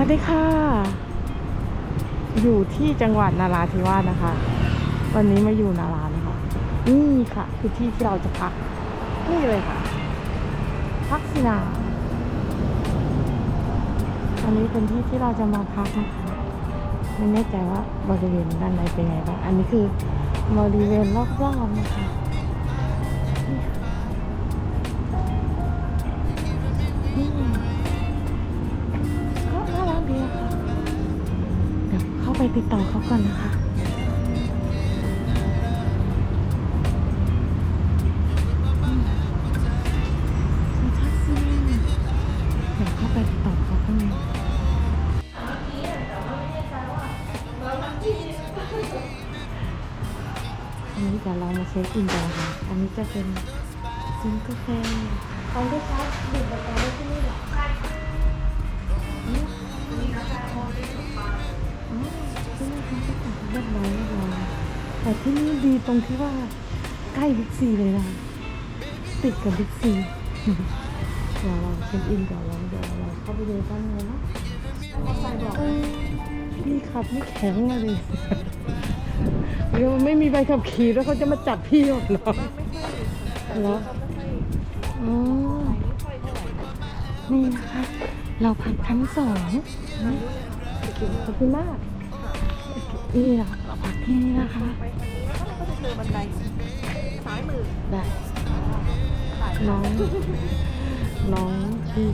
วัสดีค่ะ อยู่ที่จังหวัดนาราธิวาสนะคะ วันนี้มาอยู่นารานะคะ นี่ค่ะ คือที่ที่เราจะพัก นี่เลยค่ะ พักสินาอันนี้เป็นที่ที่เราจะมาพักนะคะไม่แน่ใจว่าบริเวณด้านในเป็นไงบ้าง อันนี้คือบริเวณรอบๆนะคะนี่ ไปติดต่อเขาก่อนนะคะชัดสิเดี๋ยวเข้าไปติดต่อเขาเลยอันนี้เดี๋ยวเรามาเช็คอินกันนะคะอันนี้จะเป็นซุ้มกาแฟเอาด้วยครับดื่มกาแฟได้ที่นี่เหรอ รียบร้อยเรียบร้อยแต่ที่นี่ดีตรงที่ว่าใกล้บิ๊กซีเลยนะคะติดกับบิ๊กซีเดี๋ยวเราเช็คอินก่อนแล้วเดี๋ยวเราเข้าไปดูด้านในเนะพี่ขับไม่แข็งอะดิเดี๋ยวไม่มีใบขับขี่แล้วเขาจะมาจับพี่หรอกเหรอเหรออ๋อนี่นะคะ เราพักชั้นสองขอบคุณมาก นี่เราเราพักที่นี่นะคะไปทางนี้แล้วก็จะเจอบันไดซ้ายมือได้น้อง น้องที่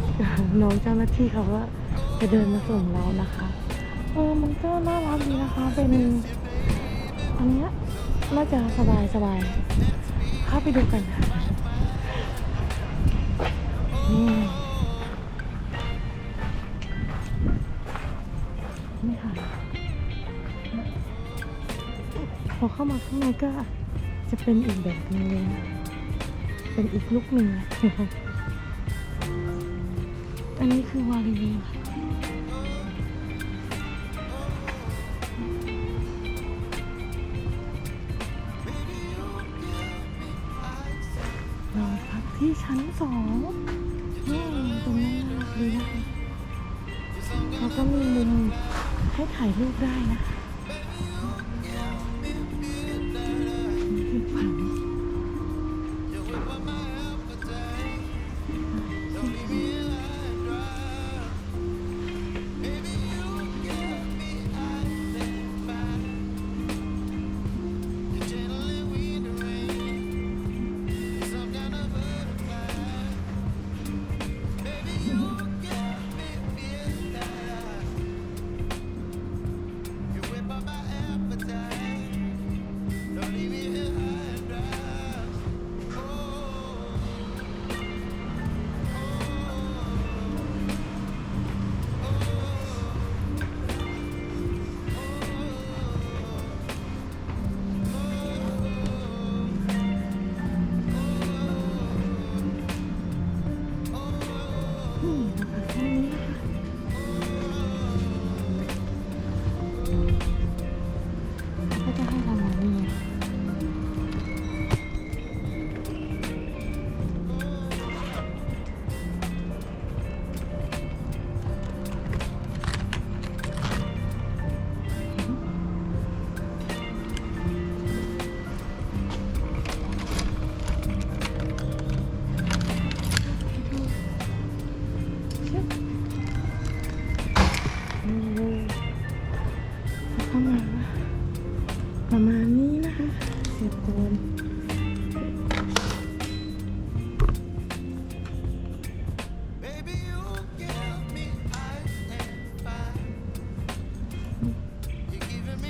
น้องเจ้าหน้าที่เขาว่าจะเดินมาส่งเรานะคะเออมันก็น่ารักดีนะคะ เป็นอันเนี้ยน่าจะสบายสบายเข้าไปดูกันนี่ เข้ามาข้างในก็จะเป็นอีกแบบนึงเลยเป็นอีกลุกหนึ่งอันนี้คือวารีค่ะเราพักที่ชั้นสองนี่ตรงนี้น่ารักดีนะคะเขาก็มีมุมให้ถ่ายรูปได้นะคะ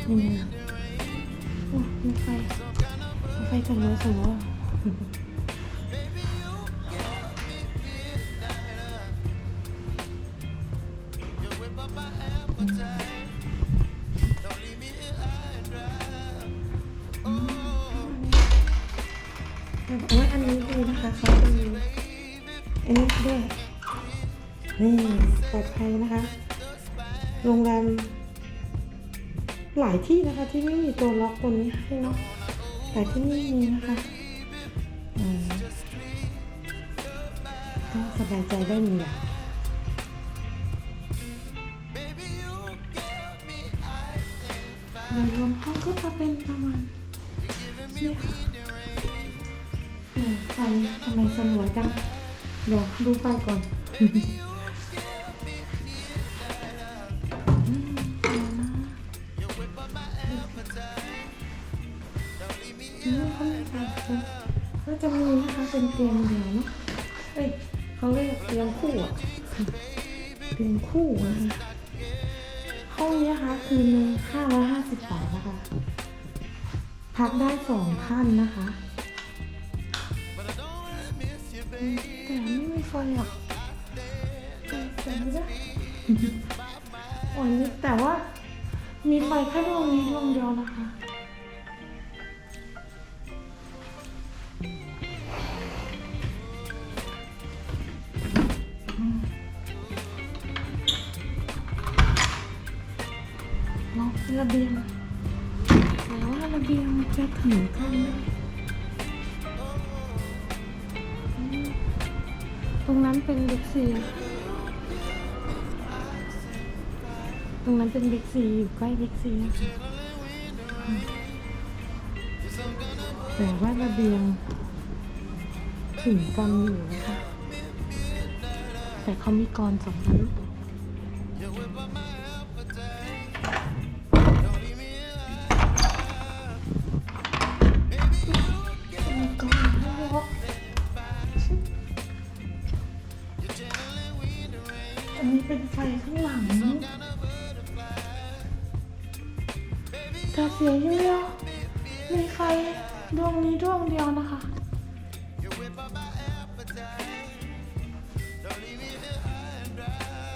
นี่ไงโอ้มีไฟมีไฟสลัวสลัวแต่ว่าอันนี้ดีนะคะเขาดีอันนี้ด้วยนี่ปลอดภัยนะคะ โรงแรม หลายที่นะคะที่ไม่มีตัวล็อกตัวนี้ให้เนาะแต่ที่นี่มีนะคะก็สบายใจได้หนึ่งอย่างโดยรวมห้องก็จะเป็นประมาณนี่ค่ะไฟทำไมสมวยจังเดี๋ยวดูไฟก่อน จะมีนะคะเป็นเตียงเดียวเนาะเอ้ยเขาเรียกเตียงคู่อะเตียงคู่นะคะห้องนี้นะคะคืนหนึ่งห้าร้อยห้าสิบบาทนะคะ พักได้สองท่านนะคะ แต่ไม่มีไฟอะแต่ไม่ได้อ้ยนี่แต่ว่ามีไฟแค่ดวงนี้ดวงเดียวนะคะ ระเบียงแต่ว่าระเบียงจะถึงกันตรงนั้นเป็นบิ๊กซี ตรงนั้นเป็นบิ๊กซีอยู่ใกล้บิ๊กซีนะคะแต่ว่าระเบียงถึงกันอยู่นะคะ แต่เขามีกรสองอัน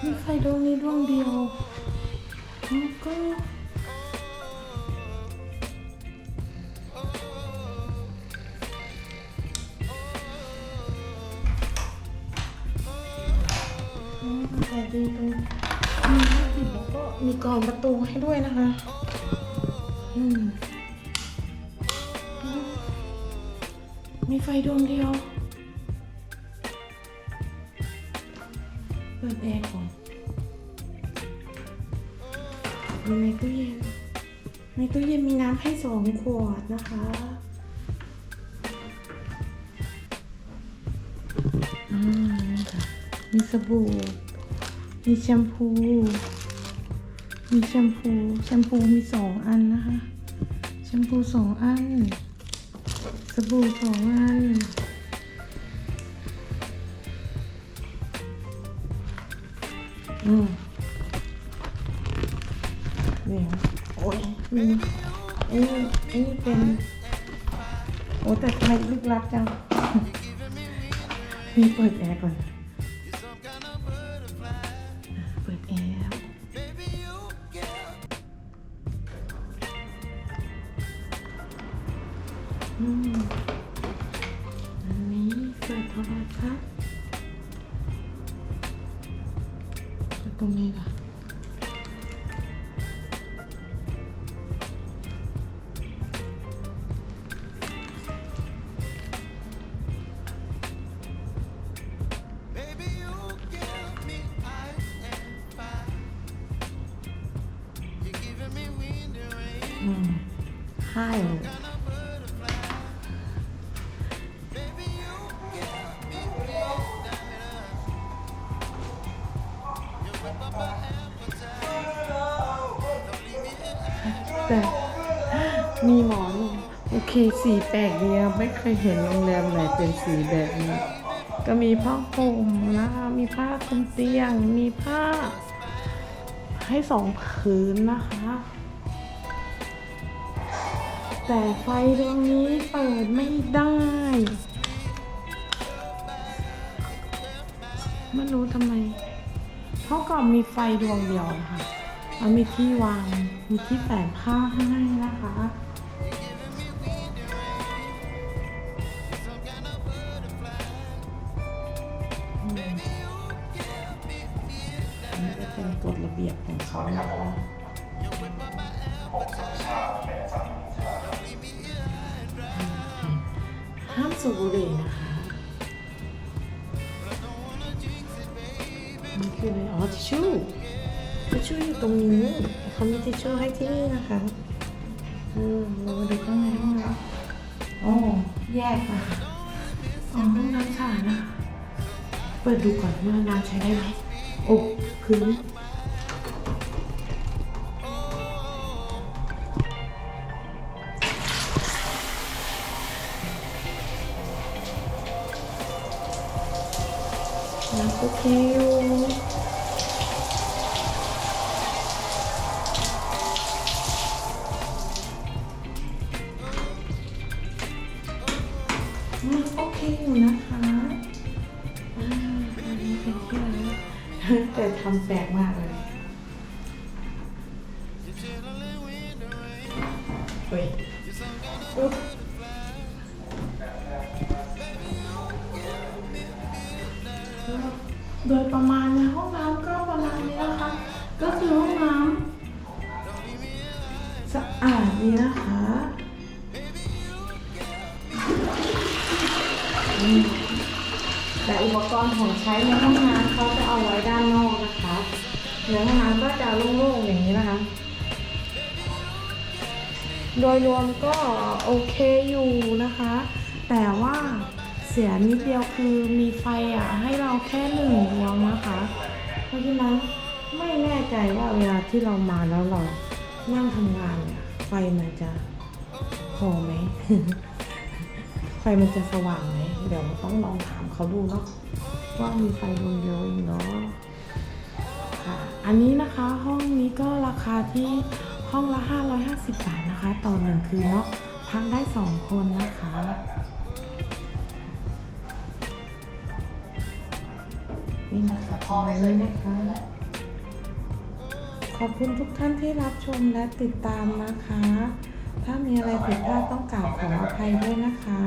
มีไฟดวงนี้ดวงเดียวแล้วก็ใส่ดีตรงมีห้าสิบแล้วก็มีกรอนประตูให้ด้วยนะคะ อืม มีไฟดวงเดียว เปิดแอร์ก่อนมีในตู้เย็น ในตู้เย็นมีน้ำให้สองขวดนะคะอ่าค่ะมีสบู่ มีแชมพู มีแชมพู แชมพูมีสองอันนะคะ แชมพูสองอัน สบู่สองอัน อืมเดี๋ยวโอ้ยมีไอ้นี่ไอ้นี่เป็นโอ้แต่ทำไมลึกลับจัง นี่เปิดแอร์ก่อน ตรงนี้ค่ะอื แต่มีหมอนโอเคสีแปลกดีอะไม่เคยเห็นโรงแรมไหนเป็นสีแบบนี้ ก็มีผ้าห่มนะคะมีผ้าคลุมเตียง มีผ้า ให้สองผืนนะคะ แต่ไฟดวงนี้เปิดไม่ได้ไม่รู้ทำไม เพราะก่อนมีไฟดวงเดียวนะคะ แล้วมีที่วาง มีที่แปะผ้าให้นะคะอันนี้ก็เป็นกฎระเบียบของเขานะคะห้ามสูบบุหรี่นะคะนี่คืออะไรอ๋อทิชชู่ ชชู่อยู่ตรงนี้เขามีทิชชู่ให้ที่นี่นะคะอืมเรามาดูข้างในห้องน้ำอ๋อแยกนะคะอ๋อห้องน้ำสานะเปิดดูก่อนว่าน้ำใช้ได้ไหมโอ้พื้นน้ำโอเคอยู่ เฮ้ยอุ๊บโดยประมาณในห้องน้ำก็ประมาณนี้นะคะ ก็คือห้องน้ำสะอาดดีนะคะแต่อุปกรณ์ของใช้ในห้องน้ำเขาจะเอาไว้ด้านนอกนะคะในห้องน้ำก็จะโล่งๆอย่างนี้นะคะ โดยรวมก็โอเคอยู่นะคะ แต่ว่าเสียนิดเดียวคือมีไฟอะ ให้เราแค่หนึ่งดวงนะคะเพราะฉะนั้นไม่แน่ใจว่าเวลาที่เรามาแล้วเรานั่งทำงานเนี่ยไฟมันจะพอไหม ไฟมันจะสว่างไหม เดี๋ยวต้องลองถามเขาดูเนาะว่ามีไฟดวงเดียวเองเนาะค่ะ อันนี้นะคะห้องนี้ก็ราคาที่ ห้องละ 550 บาทนะคะ ต่อหนึ่งคืนเนาะพักได้ 2 คนนะคะนี่นะคะพอเลยนะคะขอบคุณทุกท่านที่รับชมและติดตามนะคะ ถ้ามีอะไรผิดพลาดต้องกราบขออภัยด้วยนะคะ